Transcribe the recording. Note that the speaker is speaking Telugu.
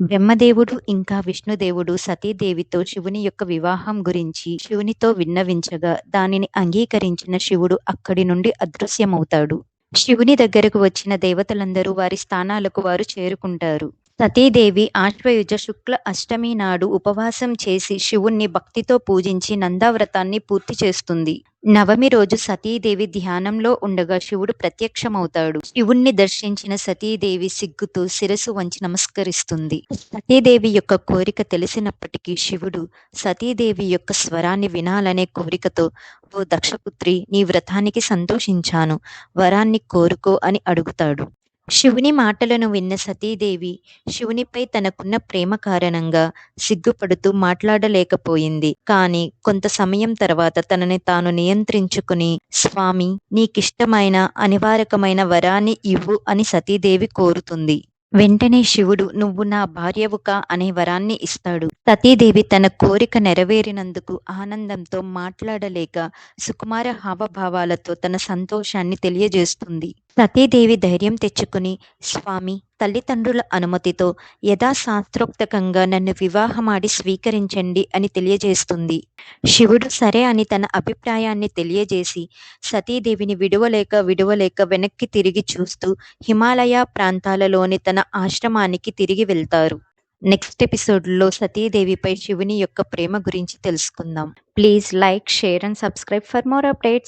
బ్రహ్మదేవుడు ఇంకా విష్ణుదేవుడు సతీదేవితో శివుని యొక్క వివాహం గురించి శివునితో విన్నవించగా దానిని అంగీకరించిన శివుడు అక్కడి నుండి అదృశ్యమవుతాడు. శివుని దగ్గరకు వచ్చిన దేవతలందరూ వారి స్థానాలకు వారు చేరుకుంటారు. సతీదేవి ఆశ్వయుజ శుక్ల అష్టమి నాడు ఉపవాసం చేసి శివుణ్ణి భక్తితో పూజించి నందావ్రతాన్ని పూర్తి చేస్తుంది. నవమి రోజు సతీదేవి ధ్యానంలో ఉండగా శివుడు ప్రత్యక్షమవుతాడు. శివుణ్ణి దర్శించిన సతీదేవి సిగ్గుతో శిరసు వంచి నమస్కరిస్తుంది. సతీదేవి యొక్క కోరిక తెలిసినప్పటికీ శివుడు సతీదేవి యొక్క స్వరాన్ని వినాలనే కోరికతో ఓ దక్షపుత్రి నీ వ్రతానికి సంతోషించాను. వరాన్ని కోరుకో అని అడుగుతాడు. శివుని మాటలను విన్న సతీదేవి శివునిపై తనకున్న ప్రేమ కారణంగా సిగ్గుపడుతూ మాట్లాడలేకపోయింది. కానీ కొంత సమయం తర్వాత తనని తాను నియంత్రించుకుని స్వామి నీకిష్టమైన అనివారకమైన వరాన్ని ఇవ్వు అని సతీదేవి కోరుతుంది. వెంటనే శివుడు నువ్వు నా భార్యవుక అనే వరాన్ని ఇస్తాడు. సతీదేవి తన కోరిక నెరవేరినందుకు ఆనందంతో మాట్లాడలేక సుకుమార హావభావాలతో తన సంతోషాన్ని తెలియజేస్తుంది. సతీదేవి ధైర్యం తెచ్చుకుని స్వామి తల్లిదండ్రుల అనుమతితో యథాశాస్త్రోక్తకంగా నన్ను వివాహమాడి స్వీకరించండి అని తెలియజేస్తుంది. శివుడు సరే అని తన అభిప్రాయాన్ని తెలియజేసి సతీదేవిని విడువలేక విడువలేక వెనక్కి తిరిగి చూస్తూ హిమాలయ ప్రాంతాలలోని తన ఆశ్రమానికి తిరిగి వెళ్తారు. నెక్స్ట్ ఎపిసోడ్లో సతీదేవిపై శివుని యొక్క ప్రేమ గురించి తెలుసుకుందాం. Please like share and subscribe for more updates.